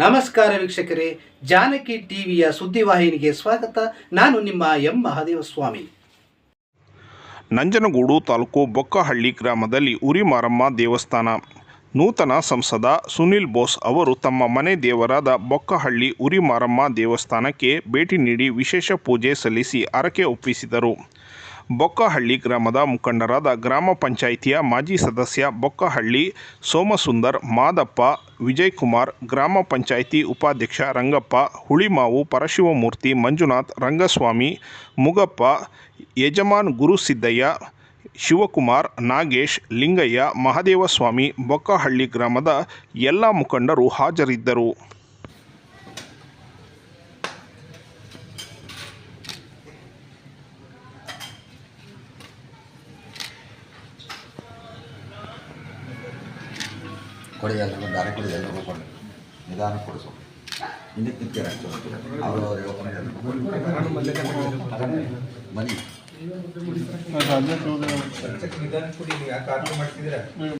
ನಮಸ್ಕಾರ ವೀಕ್ಷಕರೇ, ಜಾನಕಿ ಟಿವಿಯ ಸುದ್ದಿವಾಹಿನಿಗೆ ಸ್ವಾಗತ. ನಾನು ನಿಮ್ಮ ಎಂ. ಮಹಾದೇವ ಸ್ವಾಮಿ ನಂಜನಗೂಡು ತಾಲೂಕು ಬೊಕ್ಕಹಳ್ಳಿ ಗ್ರಾಮದಲ್ಲಿ ಉರಿಮಾರಮ್ಮ ದೇವಸ್ಥಾನ. ನೂತನ ಸಂಸದ ಸುನಿಲ್ ಬೋಸ್ ಅವರು ತಮ್ಮ ಮನೆ ದೇವರಾದ ಬೊಕ್ಕಹಳ್ಳಿ ಉರಿಮಾರಮ್ಮ ದೇವಸ್ಥಾನಕ್ಕೆ ಭೇಟಿ ನೀಡಿ ವಿಶೇಷ ಪೂಜೆ ಸಲ್ಲಿಸಿ ಹರಕೆ ಒಪ್ಪಿಸಿದರು. ಬೊಕ್ಕಹಳ್ಳಿ ಗ್ರಾಮದ ಮುಖಂಡರಾದ ಗ್ರಾಮ ಪಂಚಾಯಿತಿಯ ಮಾಜಿ ಸದಸ್ಯ ಬೊಕ್ಕಹಳ್ಳಿ ಸೋಮಸುಂದರ್ ಮಾದಪ್ಪ ವಿಜಯಕುಮಾರ್, ಗ್ರಾಮ ಪಂಚಾಯಿತಿ ಉಪಾಧ್ಯಕ್ಷ ರಂಗಪ್ಪ, ಹುಳಿಮಾವು, ಪರಶಿವಮೂರ್ತಿ, ಮಂಜುನಾಥ್, ರಂಗಸ್ವಾಮಿ, ಮುಗಪ್ಪ, ಯಜಮಾನ್ ಗುರುಸಿದ್ದಯ್ಯ ಶಿವಕುಮಾರ್, ನಾಗೇಶ್, ಲಿಂಗಯ್ಯ, ಮಹದೇವಸ್ವಾಮಿ, ಬೊಕ್ಕಹಳ್ಳಿ ಗ್ರಾಮದ ಎಲ್ಲ ಮುಖಂಡರು ಹಾಜರಿದ್ದರು. ಕೊಡಿ ಎಲ್ಲರಿಗೂ ದಾರಿ ಕೊಡಿ ಎಲ್ಲರಿಗೂ ಕೊಡಿ ನಿಧಾನ ಕೊಡಿಸು. ಹಿಂದಕ್ಕೆ ನಿಂತೀರ ಅವರು ಮನಿ ಕೊಡಿ ಎಲ್ರಿಗೂ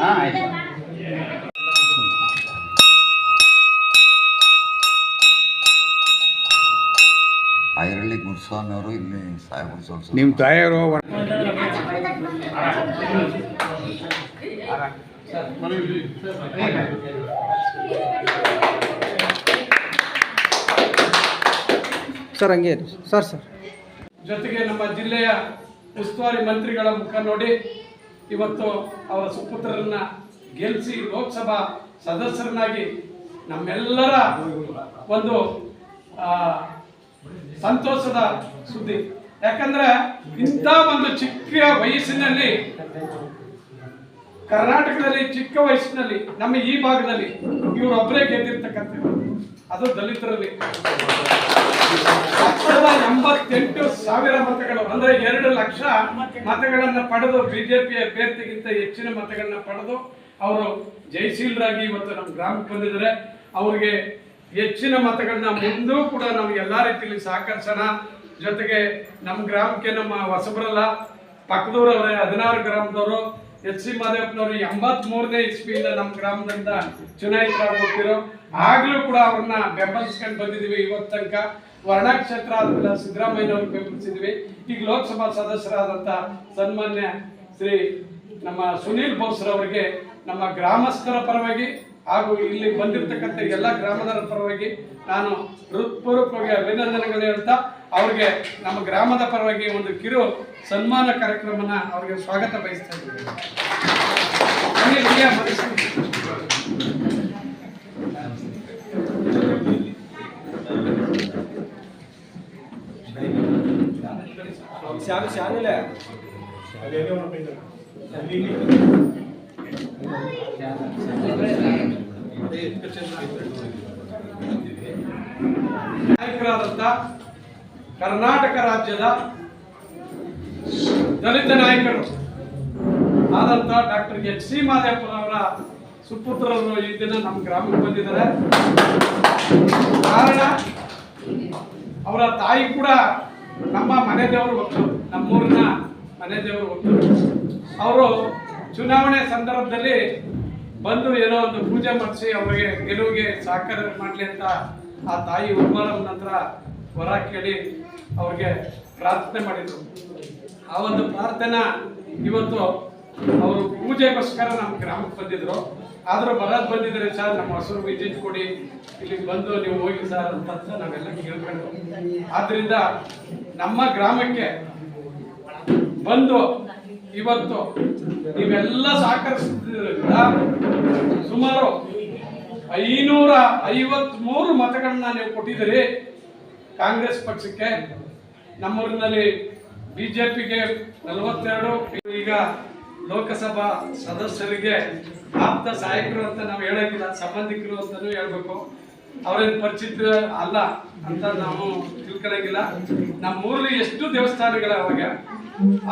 ಹಾಂ ಆಯ್ತು. ಐರಳ್ಳಿ ಗುರುಸ್ವಾಮಿ ಅವರು ಇಲ್ಲಿ ಸಾಹೇಬರು ಸ್ವಲ್ಪ ನಿಮ್ಮ ತಾಯಿಯವರು ಸರ್ ಹಂಗೆ. Sir sir. ಜೊತೆಗೆ ನಮ್ಮ ಜಿಲ್ಲೆಯ ಉಸ್ತುವಾರಿ ಮಂತ್ರಿಗಳ ಮುಖ ನೋಡಿ ಇವತ್ತು ಅವರ ಸುಪುತ್ರರನ್ನ ಗೆಲ್ಲಿಸಿ ಲೋಕಸಭಾ ಸದಸ್ಯರನ್ನಾಗಿ ನಮ್ಮೆಲ್ಲರ ಒಂದು ಸಂತೋಷದ ಸುದ್ದಿ. ಯಾಕಂದ್ರೆ ಇಂಥ ಒಂದು ಚಿಕ್ಕ ವಯಸ್ಸಿನಲ್ಲಿ, ಕರ್ನಾಟಕದಲ್ಲಿ ಚಿಕ್ಕ ವಯಸ್ಸಿನಲ್ಲಿ, ನಮ್ಮ ಈ ಭಾಗದಲ್ಲಿ ಇವರೊಬ್ಬರೇ ಗೆದ್ದಿರ್ತಕ್ಕಂಥ ಅದು ದಲಿತರಲ್ಲಿ. ಎಂಬತ್ತೆಂಟು ಸಾವಿರ ಮತಗಳು, ಅಂದ್ರೆ ಎರಡು ಲಕ್ಷ ಮತಗಳನ್ನ ಪಡೆದು ಬಿಜೆಪಿ ಅಭ್ಯರ್ಥಿಗಿಂತ ಹೆಚ್ಚಿನ ಮತಗಳನ್ನ ಪಡೆದು ಅವರು ಜಯಶೀಲರಾಗಿ ಇವತ್ತು ನಮ್ಮ ಗ್ರಾಮಕ್ಕೆ ಬಂದಿದ್ದಾರೆ. ಅವ್ರಿಗೆ ಹೆಚ್ಚಿನ ಮತಗಳನ್ನ ಮುಂದೂ ಕೂಡ ನಾವು ಎಲ್ಲಾ ರೀತಿಯಲ್ಲಿ ಸಹಕರಿಸೋಣ. ಜೊತೆಗೆ ನಮ್ಮ ಗ್ರಾಮಕ್ಕೆ ನಮ್ಮ ಹೊಸಬರಲ್ಲ, ಪಕ್ಕದೂರವ್ರೆ, ಹದಿನಾರು ಗ್ರಾಮದವರು ಎಚ್ ಸಿ ಮಾದೇವಪ್ಪನವರು ಎಂಬತ್ ಮೂರನೇ ಇಸ್ವಿಯಿಂದ ನಮ್ಮ ಗ್ರಾಮದಿಂದ ಚುನಾಯಿತರಾಗಿ ಆಗ್ಲೂ ಕೂಡ ಅವ್ರನ್ನ ಬೆಂಬಲಿಸ್ಕೊಂಡು ಬಂದಿದೀವಿ ಇವತ್ತು ತನಕ. ವರ್ಣಕ್ಷೇತ್ರ ಆದ್ಮೇಲೆ ಸಿದ್ದರಾಮಯ್ಯನವ್ರು ಬೆಂಬಲಿಸಿದ್ವಿ ಈಗ ಲೋಕಸಭಾ ಸದಸ್ಯರಾದಂತ ಸನ್ಮಾನ್ಯ ಶ್ರೀ ನಮ್ಮ ಸುನೀಲ್ ಬೋಸ್ರವರಿಗೆ ನಮ್ಮ ಗ್ರಾಮಸ್ಥರ ಪರವಾಗಿ ಹಾಗೂ ಇಲ್ಲಿ ಬಂದಿರತಕ್ಕಂತ ಎಲ್ಲ ಗ್ರಾಮದವರ ಪರವಾಗಿ ನಾನು ಹೃತ್ಪೂರ್ವಕವಾಗಿ ಅಭಿನಂದನೆಗಳು ಹೇಳ್ತಾ ಅವ್ರಿಗೆ ನಮ್ಮ ಗ್ರಾಮದ ಪರವಾಗಿ ಒಂದು ಕಿರು ಸನ್ಮಾನ ಕಾರ್ಯಕ್ರಮನ ಅವ್ರಿಗೆ ಸ್ವಾಗತ ಬಯಸ್ತಾ ಇದ್ದೀನಿ. ಬನ್ನಿ, ನಾಯಕರಾದಂತ ಕರ್ನಾಟಕ ರಾಜ್ಯದ ದಲಿತ ನಾಯಕರು ಆದಂತ ಡಾಕ್ಟರ್ ಎಚ್ ಸಿ ಮಾದೇವಪ್ಪನವರ ಸುಪುತ್ರರು ಈ ದಿನ ನಮ್ಮ ಗ್ರಾಮಕ್ಕೆ ಬಂದಿದ್ದಾರೆ. ಕಾರಣ, ಅವರ ತಾಯಿ ಕೂಡ ನಮ್ಮ ಮನೆ ದೇವರು ಒಟ್ಟು ನಮ್ಮೂರಿನ ಮನೆ ದೇವರು ಒಟ್ಟು ಅವರು ಚುನಾವಣೆ ಸಂದರ್ಭದಲ್ಲಿ ಬಂದು ಏನೋ ಒಂದು ಪೂಜೆ ಮಾಡಿಸಿ ಅವರಿಗೆ ಗೆಲುವಿಗೆ ಸಹಕಾರ ಮಾಡಲಿ ಅಂತ ಆ ತಾಯಿ ಉರ್ಮಲಮ್ಮನ ನಂತರ ವರ ಕೇಳಿ ಅವ್ರಿಗೆ ಪ್ರಾರ್ಥನೆ ಮಾಡಿದ್ರು. ಆ ಒಂದು ಪ್ರಾರ್ಥನಾ ಇವತ್ತು ಅವರು ಪೂಜೆಗೋಸ್ಕರ ನಮ್ಮ ಗ್ರಾಮಕ್ಕೆ ಬಂದಿದ್ರು. ಆದರೂ ಬರೋದು ಬಂದಿದ್ದಾರೆ ಸರ್, ನಮ್ಮ ಹಸುರು ವಿಸಿಟ್ ಕೊಡಿ, ಇಲ್ಲಿಗೆ ಬಂದು ನೀವು ಹೋಗಿ ಸರ್ ಅಂತ ನಾವೆಲ್ಲ ಕೇಳ್ಕೊಂಡು. ಆದ್ದರಿಂದ ನಮ್ಮ ಗ್ರಾಮಕ್ಕೆ ಬಂದು ಇವತ್ತು ನೀವೆಲ್ಲ ಸಹಕರಿಸಿದ್ರಿಂದ ಸುಮಾರು ಐನೂರ ಐವತ್ಮೂರು ಮತಗಳನ್ನ ನೀವು ಕೊಟ್ಟಿದ್ದೀರಿ ಕಾಂಗ್ರೆಸ್ ಪಕ್ಷಕ್ಕೆ. ನಮ್ಮೂರಿನಲ್ಲಿ ಬಿಜೆಪಿಗೆ ನಲವತ್ತೆರಡು, ಈಗ ಲೋಕಸಭಾ ಸದಸ್ಯರಿಗೆ ಆಪ್ತ ಸಹಾಯಕರು ಅಂತ ನಾವು ಹೇಳೋದಿಲ್ಲ ಸಂಬಂಧಿಕರು ಅಂತಲೂ ಹೇಳ್ಬೇಕು. ಅವರೇನು ಪರಿಚಿತ ಅಲ್ಲ ಅಂತ ನಾವು ತಿಳ್ಕೊಳಂಗಿಲ್ಲ. ನಮ್ಮೂರಲ್ಲಿ ಎಷ್ಟು ದೇವಸ್ಥಾನಗಳ ಅವಾಗ?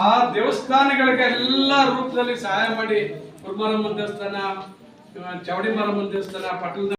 ಆ ದೇವಸ್ಥಾನಗಳಿಗೆ ಎಲ್ಲ ರೂಪದಲ್ಲಿ ಸಹಾಯ ಮಾಡಿ ಕುರ್ಮಾರಮ್ಮನ ದೇವಸ್ಥಾನ ಚೌಡಿಮಾರಮ್ಮನ ದೇವಸ್ಥಾನ ಪಟ್ಟಣದ